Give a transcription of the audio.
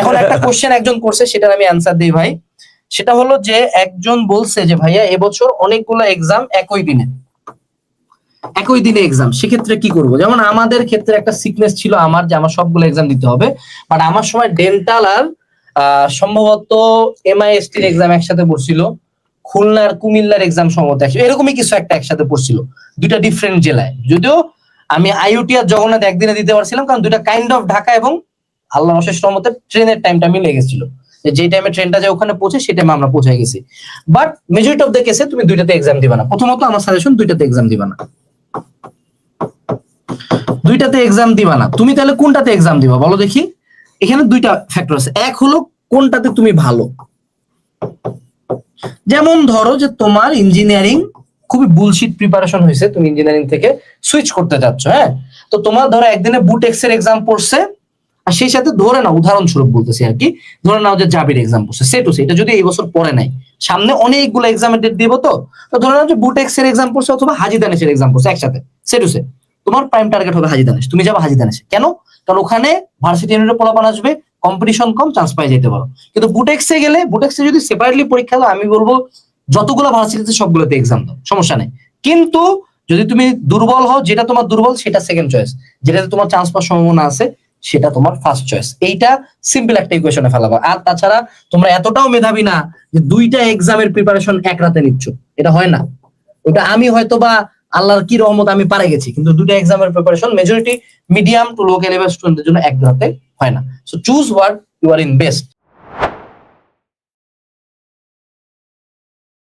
এখন একটা কোশ্চেন একজন করছে, সেটার আমি অ্যান্সার দিই ভাই। সেটা হলো যে, একজন বলছে যে, ভাইয়া, এবছর অনেকগুলো এক্সাম একই দিনে। একই দিনে এক্সাম সেক্ষেত্রে কি করব? যেমন আমাদের ক্ষেত্রে একটা সিকনেস ছিল আমার যে, আমার সবগুলো এক্সাম দিতে হবে। বাট আমার সময় ডেন্টাল আর সম্ভবত এমআইএসটির এক্সাম একসাথে পড়ছিল। খুলনার, কুমিল্লার এক্সাম সম্ভবত এরকমই কিছু একটা একসাথে পড়ছিল, দুইটা ডিফারেন্ট জেলায়। যদিও আমি আইওটি আর জগন্নাথ একদিনে দিতে পারছিলাম, কারণ দুইটা কাইন্ড অফ ঢাকা এবং আল্লাহ অশেষ রহমতে ট্রেনের টাইমটা মিলে গেছিল। যে টাইমে ট্রেনটা যে ওখানে পৌঁছে, সেই টাইমে আমরা পৌঁছে গেছি। বাট মেজরিটি অফ দ্য কেসে তুমি দুইটাতে এক্সাম দিবা না। প্রথমত আমার সাজেশন দুইটাতে এক্সাম দিবা না। দুইটাতে এক্সাম দিবা না। তুমি তাহলে কোনটাতে এক্সাম দিবা? বলো দেখি। এখানে দুইটা ফ্যাক্টর আছে। এক হলো, কোনটাতে তুমি ভালো? যেমন ধরো যে তোমার ইঞ্জিনিয়ারিং খুবই বুলশিট প্রিপারেশন হয়েছে। তুমি ইঞ্জিনিয়ারিং থেকে সুইচ করতে যাচ্ছ হ্যাঁ? তো তোমার ধরো একদিনে বুটেক্স এর এক্সাম পড়ছে। আর সেই সাথে ধরে নাও, উদাহরণস্বরূপ বলতেছি আর কি, ধরে নাও যে জাবির এক্সাম পড়ছে সে টু এটা যদি এই বছর পড়ে নাই। সামনে অনেকগুলো এক্সামের ডেট দিব তো তো ধরে নাও যে বুটেক্স এর এক্সাম পড়ছে অথবা হাজি দানেশের এক্সাম পড়ছে একসাথে, সে টু তোমার প্রাইম টার্গেট হবে হাজি দানেশ, তুমি যাবে হাজি দানেশে। কেন? কারণ ওখানে ভার্সিটি ইউনিটের পোলাপান আসবে কম্পিটিশন কম চান্স পাই যেতে পারো। কিন্তু বুটেক্সে গেলে, বুটেক্সে যদি সেপারেটলি পরীক্ষা দাও, আমি বলব যতগুলো ভার্সিটিতে সবগুলোতে এক্সাম দাও, সমস্যা নেই। কিন্তু যদি তুমি দুর্বল হও, যেটা তোমার দুর্বল, সেটা সেকেন্ড চয়েস যেটাতে তোমার চান্স পাওয়ার সম্ভাবনা আছে সেটা তোমার ফার্স্ট চয়েস এইটা সিম্পল একটা ইকুয়েশনে ফেলাবো। আর তাছাড়া তোমরা এতটাও মেধাবী না যে দুইটা এক্সামের প্রিপারেশন এক রাতে নিচ্ছ। এটা হয় না। ওটা আমি হয়তো বা আল্লাহর কি রহমত আমি পারে গেছি, কিন্তু দুইটা এক্সামের preparation majority medium to low level স্টুডেন্টদের জন্য এক রাতে হয় না। So choose what you are in best